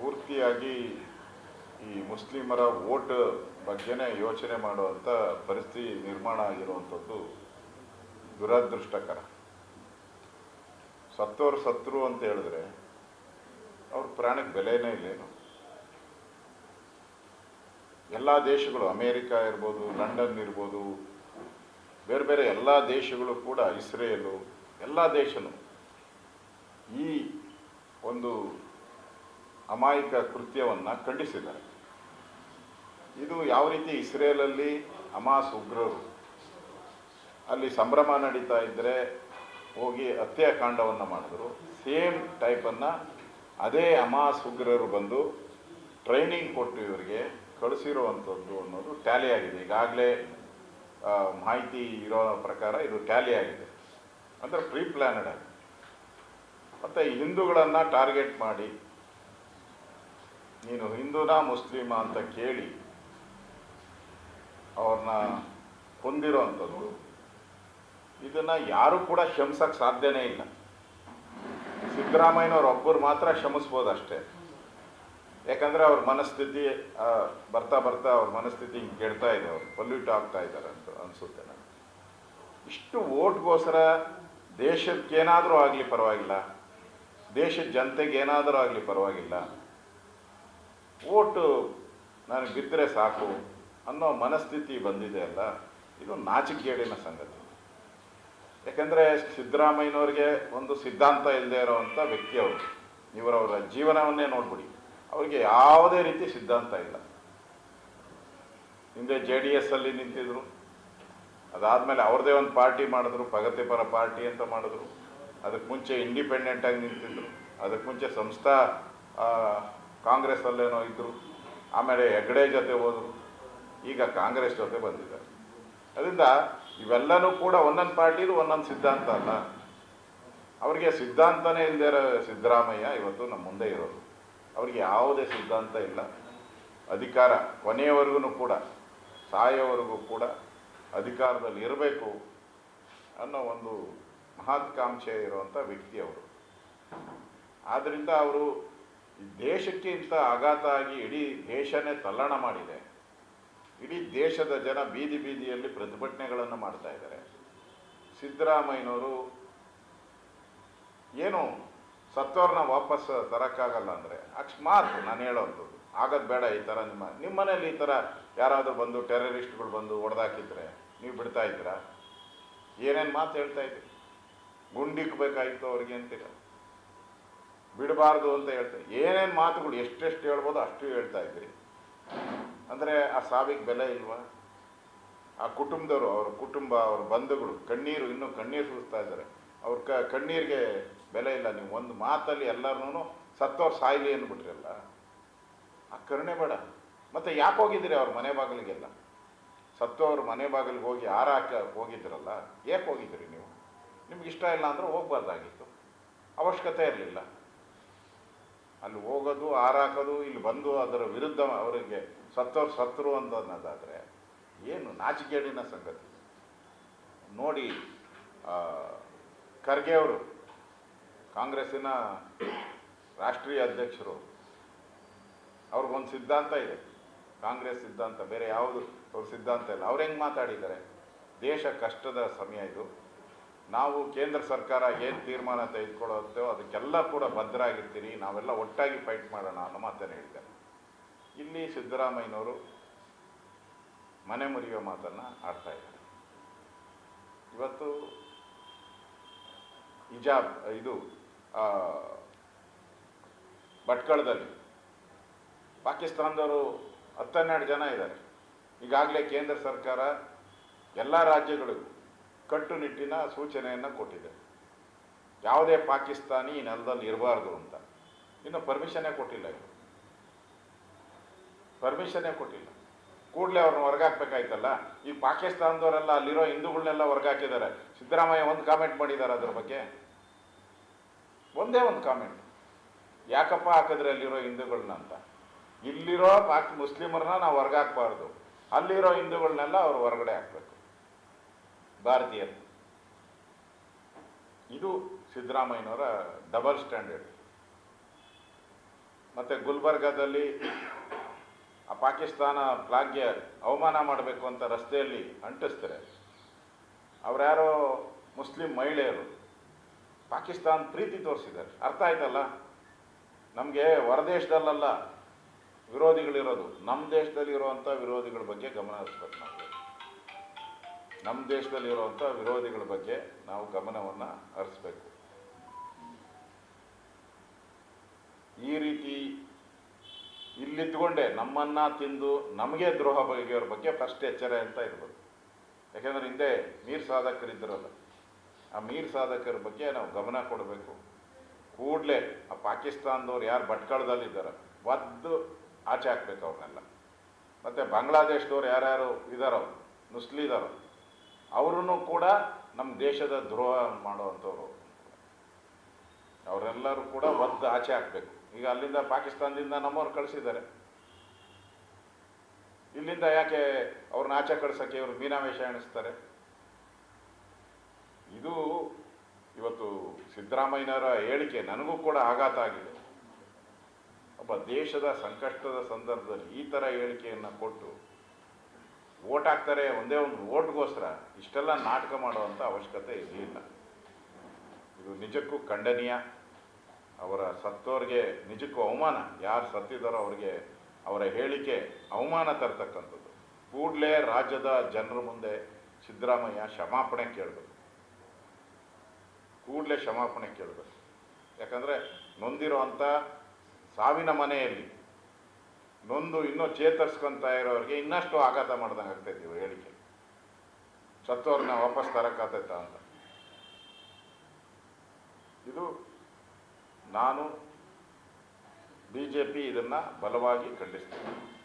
ಪೂರ್ತಿಯಾಗಿ ಈ ಮುಸ್ಲಿಮರ ಓಟ್ ಬಗ್ಗೆನೇ ಯೋಚನೆ ಮಾಡುವಂಥ ಪರಿಸ್ಥಿತಿ ನಿರ್ಮಾಣ ಆಗಿರುವಂಥದ್ದು ದುರದೃಷ್ಟಕರ. ಸತ್ತೋರು ಸತ್ರು ಅಂತ ಹೇಳಿದ್ರೆ ಅವ್ರ ಪ್ರಾಣಕ್ಕೆ ಬೆಲೆನೇ ಇಲ್ಲೇನು? ಎಲ್ಲ ದೇಶಗಳು, ಅಮೇರಿಕಾ ಇರ್ಬೋದು, ಲಂಡನ್ ಇರ್ಬೋದು, ಬೇರೆ ಬೇರೆ ಎಲ್ಲ ದೇಶಗಳು ಕೂಡ, ಇಸ್ರೇಲು, ಎಲ್ಲ ದೇಶನೂ ಈ ಒಂದು ಅಮಾಯಕ ಕೃತ್ಯವನ್ನು ಖಂಡಿಸಿದ್ದಾರೆ. ಇದು ಯಾವ ರೀತಿ ಇಸ್ರೇಲಲ್ಲಿ ಅಮಾಸ್ ಉಗ್ರರು ಅಲ್ಲಿ ಸಂಭ್ರಮ ನಡೀತಾ ಇದ್ದರೆ ಹೋಗಿ ಹತ್ಯಾಕಾಂಡವನ್ನು ಮಾಡಿದ್ರು, ಸೇಮ್ ಟೈಪನ್ನು ಅದೇ ಅಮಾಸ್ ಉಗ್ರರು ಬಂದು ಟ್ರೈನಿಂಗ್ ಕೊಟ್ಟು ಇವರಿಗೆ ಕಳಿಸಿರುವಂಥದ್ದು ಅನ್ನೋದು ಟ್ಯಾಲಿ ಆಗಿದೆ. ಈಗಾಗಲೇ ಮಾಹಿತಿ ಇರೋ ಪ್ರಕಾರ ಇದು ಟ್ಯಾಲಿ ಆಗಿದೆ. ಅಂದರೆ ಪ್ರೀ ಪ್ಲ್ಯಾನಡ್ ಆಗಿದೆ ಮತ್ತು ಹಿಂದೂಗಳನ್ನು ಟಾರ್ಗೆಟ್ ಮಾಡಿ ನೀನು ಹಿಂದೂನಾ ಮುಸ್ಲಿಮ ಅಂತ ಕೇಳಿ ಅವ್ರನ್ನ ಹೊಂದಿರೋ ಅಂಥದ್ದು ಇದನ್ನು ಯಾರು ಕೂಡ ಕ್ಷಮಿಸೋಕ್ಕೆ ಸಾಧ್ಯನೇ ಇಲ್ಲ. ಸಿದ್ದರಾಮಯ್ಯನವ್ರು ಒಬ್ಬರು ಮಾತ್ರ ಕ್ಷಮಿಸ್ಬೋದು ಅಷ್ಟೇ ಯಾಕಂದರೆ ಅವ್ರ ಮನಸ್ಥಿತಿ ಬರ್ತಾ ಬರ್ತಾ ಅವ್ರ ಮನಸ್ಥಿತಿ ಹಿಂಗೆ ಕೆಡ್ತಾ ಇದೆ, ಅವ್ರು ಪೊಲ್ಯೂಟ್ ಆಗ್ತಾ ಇದ್ದಾರೆ ಅಂತ ಅನಿಸುತ್ತೆ ನನಗೆ ಇಷ್ಟು ಓಟ್ಗೋಸ್ಕರ ದೇಶಕ್ಕೇನಾದರೂ ಆಗಲಿ ಪರವಾಗಿಲ್ಲ. ದೇಶದ ಜನತೆಗೆ ಏನಾದರೂ ಆಗಲಿ ಪರವಾಗಿಲ್ಲ. ಓಟು ನನಗೆ ಬಿದ್ದರೆ ಸಾಕು ಅನ್ನೋ ಮನಸ್ಥಿತಿ ಬಂದಿದೆ ಅಲ್ಲ, ಇದು ನಾಚಿಕೇಡಿನ ಸಂಗತಿ. ಯಾಕೆಂದರೆ ಸಿದ್ದರಾಮಯ್ಯನವ್ರಿಗೆ ಒಂದು ಸಿದ್ಧಾಂತ ಇಲ್ಲದೆ ಇರೋವಂಥ ವ್ಯಕ್ತಿ ಅವರು. ಇವರವರ ಜೀವನವನ್ನೇ ನೋಡ್ಬಿಡಿ. ಅವರಿಗೆ ಯಾವುದೇ ರೀತಿ ಸಿದ್ಧಾಂತ ಇಲ್ಲ. ಹಿಂದೆ ಜೆ ಡಿ ಎಸ್ಸಲ್ಲಿ ನಿಂತಿದ್ರು. ಅದಾದಮೇಲೆ ಅವ್ರದೇ ಒಂದು ಪಾರ್ಟಿ ಮಾಡಿದ್ರು, ಪ್ರಗತಿಪರ ಪಾರ್ಟಿ ಅಂತ ಮಾಡಿದ್ರು. ಅದಕ್ಕೆ ಮುಂಚೆ ಇಂಡಿಪೆಂಡೆಂಟಾಗಿ ನಿಂತಿದ್ರು. ಅದಕ್ಕೆ ಮುಂಚೆ ಸಂಸ್ಥಾ ಕಾಂಗ್ರೆಸ್ಸಲ್ಲೇನೋ ಇದ್ದರು ಆಮೇಲೆ ಹೆಗ್ಡೆ ಜೊತೆ ಹೋದರು, ಈಗ ಕಾಂಗ್ರೆಸ್ ಜೊತೆ ಬಂದಿದ್ದಾರೆ. ಅದರಿಂದ ಇವೆಲ್ಲನೂ ಕೂಡ ಒಂದೊಂದು ಪಾರ್ಟಿದು ಒಂದೊಂದು ಸಿದ್ಧಾಂತ ಅಲ್ಲ. ಅವರಿಗೆ ಸಿದ್ಧಾಂತನೇ ಇಲ್ಲದೆ ಇರೋ ಸಿದ್ದರಾಮಯ್ಯ ಇವತ್ತು ನಮ್ಮ ಮುಂದೆ ಇರೋದು ಅವರಿಗೆ ಯಾವುದೇ ಸಿದ್ಧಾಂತ ಇಲ್ಲ. ಅಧಿಕಾರ ಕೊನೆಯವರೆಗೂ ಕೂಡ, ಸಾಯೋವರೆಗೂ ಕೂಡ ಅಧಿಕಾರದಲ್ಲಿ ಇರಬೇಕು ಅನ್ನೋ ಒಂದು ಮಹತ್ಕಾಂಕ್ಷೆ ಇರುವಂಥ ವ್ಯಕ್ತಿ ಅವರು. ಆದ್ದರಿಂದ ಅವರು ದೇಶಕ್ಕೆ ಇಂಥ ಆಘಾತ ಆಗಿ ಇಡೀ ದೇಶನೇ ತಲ್ಲಣ ಮಾಡಿದೆ. ಇಡೀ ದೇಶದ ಜನ ಬೀದಿ ಬೀದಿಯಲ್ಲಿ ಪ್ರತಿಭಟನೆಗಳನ್ನು ಮಾಡ್ತಾ ಇದ್ದಾರೆ. ಸಿದ್ದರಾಮಯ್ಯನವರು ಏನು ಸತ್ತವ್ರನ್ನ ವಾಪಸ್ ತರೋಕ್ಕಾಗಲ್ಲ ಅಂದರೆ ಅಕಸ್ಮಾತ್ ನಾನು ಹೇಳೋದು. ಆಗೋದು ಬೇಡ ಈ ಥರ ನಿಮ್ಮ ನಿಮ್ಮ ಮನೇಲಿ ಈ ಥರ ಯಾರಾದರೂ ಬಂದು ಟೆರರಿಸ್ಟ್ಗಳು ಬಂದು ಹೊಡೆದಾಕಿದ್ರೆ ನೀವು ಬಿಡ್ತಾ ಇದ್ದೀರಾ? ಏನೇನು ಮಾತು ಹೇಳ್ತಾ ಇದ್ದೀರಿ? ಗುಂಡಿಕ್ಬೇಕಾಗಿತ್ತು ಅವ್ರಿಗೆ ಅಂತೀರ? ಬಿಡಬಾರ್ದು ಅಂತ ಹೇಳ್ತಾರೆ. ಏನೇನು ಮಾತುಗಳು ಎಷ್ಟೆಷ್ಟು ಹೇಳ್ಬೋದು ಅಷ್ಟು ಹೇಳ್ತಾ ಇದ್ದೀರಿ ಅಂದರೆ ಆ ಸಾವಿಗೆ ಬೆಲೆ ಇಲ್ವಾ? ಆ ಕುಟುಂಬದವರು, ಅವ್ರ ಕುಟುಂಬ, ಅವ್ರ ಬಂಧುಗಳು, ಕಣ್ಣೀರು, ಇನ್ನೂ ಕಣ್ಣೀರು ಸುರಿಸ್ತಾ ಇದ್ದಾರೆ. ಅವ್ರ ಕ, ಕಣ್ಣೀರಿಗೆ ಬೆಲೆ ಇಲ್ಲ. ನೀವು ಒಂದು ಮಾತಲ್ಲಿ ಎಲ್ಲರನ್ನೂ ಸತ್ತವ್ರು ಸಾಯ್ಲಿ ಅಂದ್ಬಿಟ್ರಲ್ಲ. ಆ ಕರುಣೆ ಬೇಡ. ಮತ್ತು ಯಾಕೆ ಹೋಗಿದ್ದೀರಿ ಅವ್ರ ಮನೆ ಬಾಗಿಲಿಗೆಲ್ಲ? ಸತ್ತವ್ರ ಮನೆ ಬಾಗಿಲಿಗೆ ಹೋಗಿ ಹಾರಾಕ ಹೋಗಿದ್ರಲ್ಲ. ಯಾಕೆ ಹೋಗಿದ್ದೀರಿ ನೀವು? ನಿಮ್ಗೆ ಇಷ್ಟ ಇಲ್ಲ ಅಂದ್ರೆ ಹೋಗ್ಬಾರ್ದಾಗಿತ್ತು. ಅವಶ್ಯಕತೆ ಇರಲಿಲ್ಲ. ಅಲ್ಲಿ ಹೋಗೋದು ಆರಾಕೋದು ಇಲ್ಲಿ ಬಂದು ಅದರ ವಿರುದ್ಧ ಅವರಿಗೆ ಸತ್ತವ್ರು ಸತ್ತರು ಅನ್ನೋದಾದರೆ ಏನು ನಾಚಿಕೇಡಿನ ಸಂಗತಿ? ನೋಡಿ ಖರ್ಗೆ ಅವರು, ಕಾಂಗ್ರೆಸ್ಸಿನ ರಾಷ್ಟ್ರೀಯ ಅಧ್ಯಕ್ಷರು, ಅವ್ರಿಗೊಂದು ಸಿದ್ಧಾಂತ ಇದೆ. ಕಾಂಗ್ರೆಸ್ ಸಿದ್ಧಾಂತ, ಬೇರೆ ಯಾವುದು ಅವ್ರ ಸಿದ್ಧಾಂತ ಇಲ್ಲ. ಅವ್ರು ಹೆಂಗೆ ಮಾತಾಡಿದ್ದಾರೆ? ದೇಶ ಕಷ್ಟದ ಸಮಯ ಇದು. ನಾವು ಕೇಂದ್ರ ಸರ್ಕಾರ ಏನು ತೀರ್ಮಾನ ತೆಗೆದುಕೊಳ್ಳುತ್ತೋ ಅದಕ್ಕೆಲ್ಲ ಕೂಡ ಭದ್ರಾಗಿರ್ತೀರಿ ನಾವೆಲ್ಲ ಒಟ್ಟಾಗಿ ಫೈಟ್ ಮಾಡೋಣ ಅನ್ನೋ ಮಾತನ್ನು ಹೇಳ್ತಾರೆ ಇಲ್ಲಿ ಸಿದ್ದರಾಮಯ್ಯನವರು ಮನೆ ಮುರಿಯೋ ಮಾತನ್ನು ಆಡ್ತಾ ಇದ್ದಾರೆ. ಇವತ್ತು ಹಿಜಾಬ್, ಇದು ಭಟ್ಕಳದಲ್ಲಿ ಪಾಕಿಸ್ತಾನದವರು ಹತ್ತೆರಡು ಜನ ಇದ್ದಾರೆ. ಈಗಾಗಲೇ ಕೇಂದ್ರ ಸರ್ಕಾರ ಎಲ್ಲ ರಾಜ್ಯಗಳಿಗೂ ಕಟ್ಟುನಿಟ್ಟಿನ ಸೂಚನೆಯನ್ನು ಕೊಟ್ಟಿದೆ. ಯಾವುದೇ ಪಾಕಿಸ್ತಾನಿ ಈ ನೆಲದಲ್ಲಿ ಇರಬಾರ್ದು ಅಂತ. ಇನ್ನು ಪರ್ಮಿಷನ್ನೇ ಕೊಟ್ಟಿಲ್ಲ ಇವರು. ಪರ್ಮಿಷನ್ನೇ ಕೊಟ್ಟಿಲ್ಲ. ಕೂಡಲೇ ಅವ್ರನ್ನ ಹೊರಗಾಕ್ಬೇಕಾಯ್ತಲ್ಲ? ಈ ಪಾಕಿಸ್ತಾನದವರೆಲ್ಲ ಅಲ್ಲಿರೋ ಹಿಂದೂಗಳನ್ನೆಲ್ಲ ಹೊರಗಾಕಿದ್ದಾರೆ. ಸಿದ್ದರಾಮಯ್ಯ ಒಂದು ಕಾಮೆಂಟ್ ಮಾಡಿದ್ದಾರೆ ಅದ್ರ ಬಗ್ಗೆ. ಒಂದೇ ಒಂದು ಕಾಮೆಂಟ್ ಯಾಕಪ್ಪ ಹಾಕಿದ್ರೆ ಅಲ್ಲಿರೋ ಹಿಂದೂಗಳನ್ನ ಅಂತ? ಇಲ್ಲಿರೋ ಪಾಕ್ ಮುಸ್ಲಿಮರನ್ನ ನಾವು ಹೊರಗಾಕ್ಬಾರ್ದು. ಅಲ್ಲಿರೋ ಹಿಂದೂಗಳನ್ನೆಲ್ಲ ಅವ್ರು ಹೊರಗಡೆ ಹಾಕಬೇಕು. ಭಾರತೀಯರು ಇದು ಸಿದ್ದರಾಮಯ್ಯನವರ ಡಬಲ್ ಸ್ಟ್ಯಾಂಡರ್ಡ್ ಮತ್ತು ಗುಲ್ಬರ್ಗಾದಲ್ಲಿ ಆ ಪಾಕಿಸ್ತಾನ ಫ್ಲಾಗ್ಗೆ ಅವಮಾನ ಮಾಡಬೇಕು ಅಂತ ರಸ್ತೆಯಲ್ಲಿ ಅಂಟಿಸ್ತಾರೆ. ಅವರ್ಯಾರೋ ಮುಸ್ಲಿಂ ಮಹಿಳೆಯರು ಪಾಕಿಸ್ತಾನ ಪ್ರೀತಿ ತೋರಿಸಿದ್ದಾರೆ. ಅರ್ಥ ಆಯ್ತಲ್ಲ? ನಮಗೆ ಹೊರದೇಶದಲ್ಲ ವಿರೋಧಿಗಳಿರೋದು ನಮ್ಮ ದೇಶದಲ್ಲಿ ಇರುವಂಥ ವಿರೋಧಿಗಳ ಬಗ್ಗೆ ಗಮನ ಹರಿಸ್ಬೇಕು ನಾವು ನಮ್ಮ ದೇಶದಲ್ಲಿ ಇರುವಂಥ ವಿರೋಧಿಗಳ ಬಗ್ಗೆ ನಾವು ಗಮನವನ್ನು ಹರಿಸ್ಬೇಕು. ಈ ರೀತಿ ಇಲ್ಲಿದ್ದುಕೊಂಡೇ ನಮ್ಮನ್ನ ತಿಂದು ನಮಗೆ ದ್ರೋಹ ಬಗೆಯವ್ರ ಬಗ್ಗೆ ಫಸ್ಟ್ ಎಚ್ಚರ ಅಂತ ಇರ್ಬೋದು. ಯಾಕೆಂದ್ರೆ ಹಿಂದೆ ಮೀರ್ ಸಾಧಕರಿದ್ದರಲ್ಲ ಆ ಮೀರ್ ಸಾಧಕರ ಬಗ್ಗೆ ನಾವು ಗಮನ ಕೊಡಬೇಕು. ಕೂಡಲೇ ಆ ಪಾಕಿಸ್ತಾನದವ್ರು ಯಾರು ಭಟ್ಕಳದಲ್ಲಿದ್ದಾರೆ ಒದ್ದು ಆಚೆ ಹಾಕ್ಬೇಕು ಅವ್ರನ್ನೆಲ್ಲ. ಮತ್ತು ಬಾಂಗ್ಲಾದೇಶದವ್ರು ಯಾರ್ಯಾರು ಇದ್ದಾರೋ ನುಸ್ಲಿದಾರೋ ಅವ್ರೂ ಕೂಡ ನಮ್ಮ ದೇಶದ ದ್ರೋಹ ಮಾಡುವಂಥವ್ರು. ಅವರೆಲ್ಲರೂ ಕೂಡ ಒದ್ದು ಆಚೆ ಹಾಕಬೇಕು ಈಗ ಅಲ್ಲಿಂದ ಪಾಕಿಸ್ತಾನದಿಂದ ನಮ್ಮವ್ರು ಕಳಿಸಿದ್ದಾರೆ. ಇಲ್ಲಿಂದ ಯಾಕೆ ಅವ್ರನ್ನ ಆಚೆ ಕಳ್ಸೋಕ್ಕೆ ಇವರು ಮೀನಾವೇಶ ಎಣಿಸ್ತಾರೆ? ಇದು ಇವತ್ತು ಸಿದ್ದರಾಮಯ್ಯನವರ ಹೇಳಿಕೆ ನನಗೂ ಕೂಡ ಆಘಾತ ಆಗಿದೆ. ಒಬ್ಬ ದೇಶದ ಸಂಕಷ್ಟದ ಸಂದರ್ಭದಲ್ಲಿ ಈ ಥರ ಹೇಳಿಕೆಯನ್ನು ಕೊಟ್ಟು ಓಟ್ ಹಾಕ್ತಾರೆ ಒಂದೇ ಒಂದು ಓಟ್ಗೋಸ್ಕರ ಇಷ್ಟೆಲ್ಲ ನಾಟಕ ಮಾಡುವಂಥ ಅವಶ್ಯಕತೆ ಇರಲಿಲ್ಲ. ಇದು ನಿಜಕ್ಕೂ ಖಂಡನೀಯ. ಅವರ ಸತ್ತೋರಿಗೆ ನಿಜಕ್ಕೂ ಅವಮಾನ. ಯಾರು ಸತ್ತಿದ್ದಾರೋ ಅವರಿಗೆ ಅವರ ಹೇಳಿಕೆ ಅವಮಾನ ತರ್ತಕ್ಕಂಥದ್ದು. ಕೂಡಲೇ ರಾಜ್ಯದ ಜನರ ಮುಂದೆ ಸಿದ್ದರಾಮಯ್ಯ ಕ್ಷಮಾಪಣೆ ಕೇಳಬೇಕು. ಕೂಡಲೇ ಕ್ಷಮಾಪಣೆ ಕೇಳಬೇಕು. ಯಾಕಂದರೆ ನೊಂದಿರುವಂಥ ಸಾವಿನ ಮನೆಯಲ್ಲಿ ನೊಂದು ಇನ್ನೂ ಚೇತರಿಸ್ಕೊಂತ ಇರೋರಿಗೆ ಇನ್ನಷ್ಟು ಆಘಾತ ಮಾಡ್ದಂಗೆ ಆಗ್ತೈತಿ ಇವ್ರು ಹೇಳಿಕೆ. ಸತ್ತೋರ್ನ ವಾಪಸ್ ತರಕ್ಕಾಗ್ತೈತ ಅಂತ. ಇದು ನಾನು, ಬಿ ಜೆ ಪಿ ಇದನ್ನು ಬಲವಾಗಿ ಖಂಡಿಸ್ತೀನಿ.